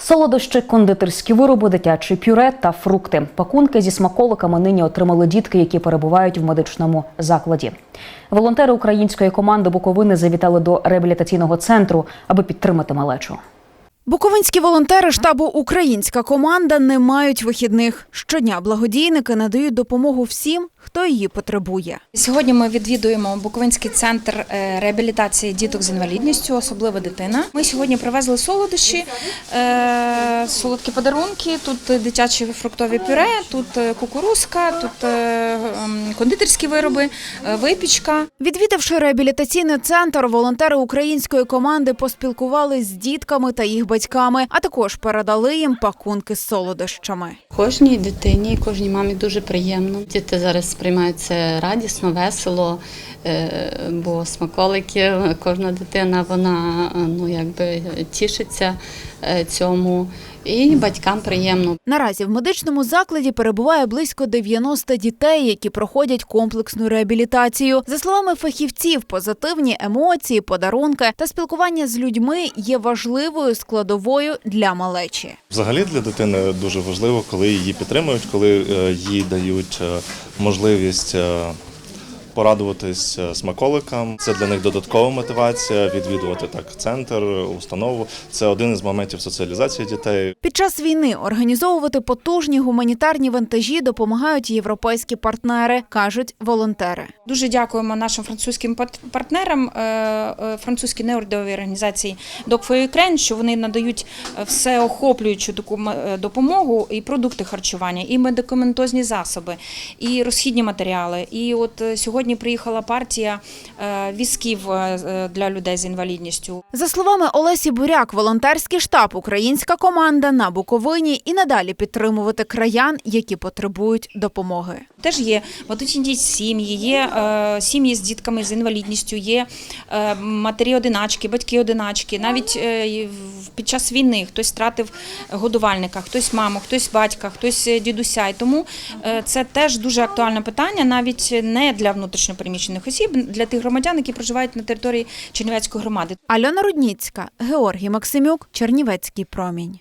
Солодощі, кондитерські вироби, дитячі пюре та фрукти. Пакунки зі смаколиками нині отримали дітки, які перебувають в медичному закладі. Волонтери української команди Буковини завітали до реабілітаційного центру, аби підтримати малечу. Буковинські волонтери штабу Українська команда не мають вихідних. Щодня благодійники надають допомогу всім, хто її потребує. Сьогодні ми відвідуємо Буковинський центр е, реабілітації діток з інвалідністю, особливо дитина. Ми сьогодні привезли солодощі, е, солодкі подарунки. Тут дитячі фруктові пюре, тут е, кукурузка, тут е, кондитерські вироби, випічка. Відвідавши реабілітаційний центр, волонтери української команди поспілкувались з дітками та їх батьками, а також передали їм пакунки з солодощами. Кожній дитині, кожній мамі дуже приємно. Діти зараз сприймають це радісно, весело, е, бо смаколики, кожна дитина вона ну якби тішиться е, цьому. І батькам приємно. Наразі в медичному закладі перебуває близько 90 дітей, які проходять комплексну реабілітацію. За словами фахівців, позитивні емоції, подарунки та спілкування з людьми є важливою складовою для малечі. Взагалі для дитини дуже важливо, коли її підтримують, коли е, їй дають е, можливість е, порадуватись е, смаколикам. Це для них додаткова мотивація відвідувати так центр, установу. Це один із моментів соціалізації дітей. Під час війни організовувати потужні гуманітарні вантажі допомагають європейські партнери, кажуть волонтери. Дуже дякуємо нашим французьким партнерам, е, е, французькій неурядовій організації Dog for Ukraine, що вони надають всеохоплюючу таку допомогу і продукти харчування, і медикаментозні засоби, і розхідні матеріали. І от е, сьогодні приїхала партія е, візків е, е, для людей з інвалідністю. За словами Олесі Буряк, волонтерський штаб Українська команда на Буковині і надалі підтримувати краян, які потребують допомоги. Теж є багатодітні сім'ї, є е, сім'ї з дітками з інвалідністю, є е, матері-одиначки, батьки-одиначки. Навіть е, під час війни хтось втратив годувальника, хтось маму, хтось батька, хтось е, дідуся. І тому е, це теж дуже актуальне питання, навіть не для внутрішньопереміщених осіб, для тих громадян, які проживають на території Чернівецької громади. Альона Рудніцька, Георгій Максимюк, Чернівецький промінь.